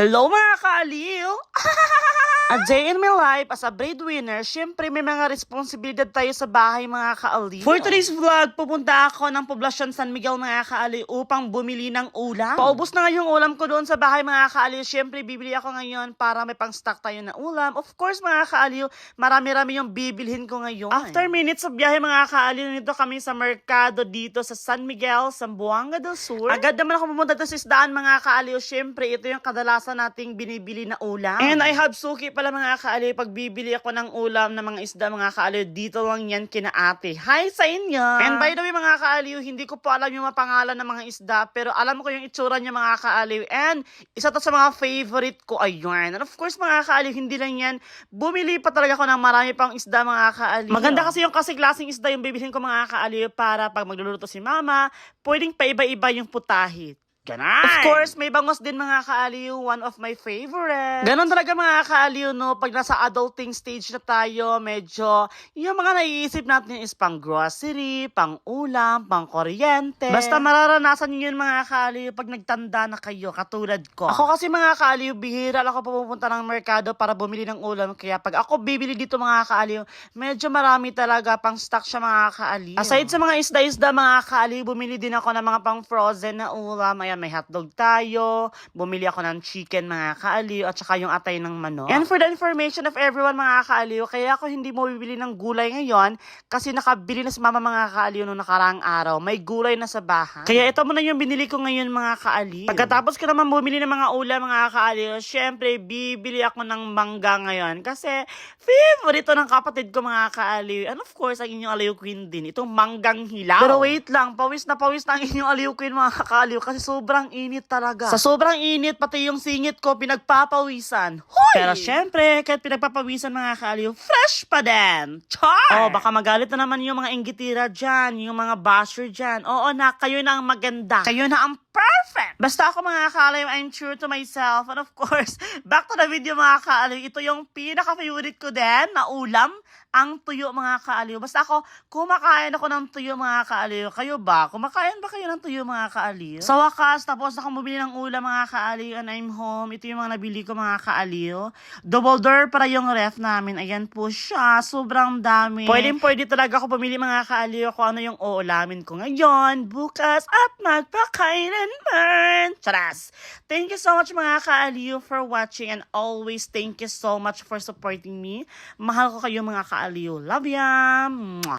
Hello mga kaaliw! A day in my life as a breadwinner, syempre may mga responsibilidad tayo sa bahay mga kaaliw. For today's vlog, pupunta ako ng poblasyon San Miguel mga kaaliw upang bumili ng ulam. Paubos na nga yung ulam ko doon sa bahay mga kaaliw. Syempre bibili ako ngayon para may pang stock tayo na ulam. Of course mga kaaliw, marami-rami yung bibilhin ko ngayon. After minutes of biyahe mga kaaliw, nito kami sa merkado dito sa San Miguel, Zamboanga del Sur. Agad naman ako pumunta sa isdaan mga kaaliw. Syempre ito yung kadalasan nating binibili na ulam. And I have suki pala mga kaaliw, pag bibili ako ng ulam ng mga isda mga kaaliw, dito lang yan kina ate. Hi sa inyo! And by the way mga kaaliw, hindi ko po alam yung mga pangalan ng mga isda, pero alam ko yung itsura niya mga kaaliw. And isa to sa mga favorite ko, ayun. And of course mga kaaliw, hindi lang yan, bumili pa talaga ako ng marami pang isda mga kaaliw. Maganda kasi yung kasi klaseng isda yung bibilhin ko mga kaaliw para pag magluluto si mama, pwedeng paiba-iba yung putahit. Ganun. Of course, may bangos din mga kaaliw, one of my favorite. Ganon talaga mga kaaliw, no? Pag nasa adulting stage na tayo, medyo, yung mga naiisip natin is pang grocery, pang ulam, pang kuryente. Basta mararanasan nyo yun mga kaaliw pag nagtanda na kayo, katulad ko. Ako kasi mga kaaliw, bihira ako pupunta ng merkado para bumili ng ulam. Kaya pag ako bibili dito mga kaaliw, medyo marami talaga pang stock siya mga kaaliw. Aside sa mga isda-isda mga kaaliw, bumili din ako ng mga pang frozen na ulam. Ayan, may hotdog tayo. Bumili ako ng chicken mga kaaliw at saka yung atay ng manok. And for the information of everyone mga kaaliw, kaya ako hindi mo bibili ng gulay ngayon kasi nakabili na si mama mga kaaliw nung nakaraang araw. May gulay na sa bahay. Kaya ito muna yung binili ko ngayon mga kaaliw. Pagkatapos ko naman bumili ng mga ulam mga kaaliw, syempre bibili ako ng mangga ngayon kasi favorite ng kapatid ko mga kaaliw. And of course, ang inyong aliw queen din. Itong manggang hilaw. Pero wait lang, pawis na pawis na ang inyong aliw queen mga kaaliw kasi sobrang init talaga. Sa sobrang init, pati yung singit ko pinagpapawisan. Hoy! Pero syempre, kahit pinagpapawisan mga kaaliw, fresh pa din. Char! Oh, baka magalit na naman yung mga inggitira dyan, yung mga basher dyan. Oo na, kayo na ang maganda. Kayo na ang perfect! Basta ako mga kaaliw, I'm true to myself. And of course, back to the video mga kaaliw, ito yung pinaka-favorite ko din na ulam, ang tuyo mga kaaliw. Basta ako, kumakain ako ng tuyo mga kaaliw. Kayo ba? Kumakain ba kayo ng tuyo mga kaaliw? Sa wakas, tapos akong bumili ng ulam mga kaaliw and I'm home. Ito yung mga nabili ko mga kaaliw. Double door para yung ref namin. Ayan po siya. Sobrang dami. Pwede pwede talaga ako pumili mga kaaliw kung ano yung uulamin ko ngayon, bukas at magpakailanman. Charas! Thank you so much mga kaaliw for watching and always thank you so much for supporting me. Mahal ko kayo mga kaaliw. Love ya!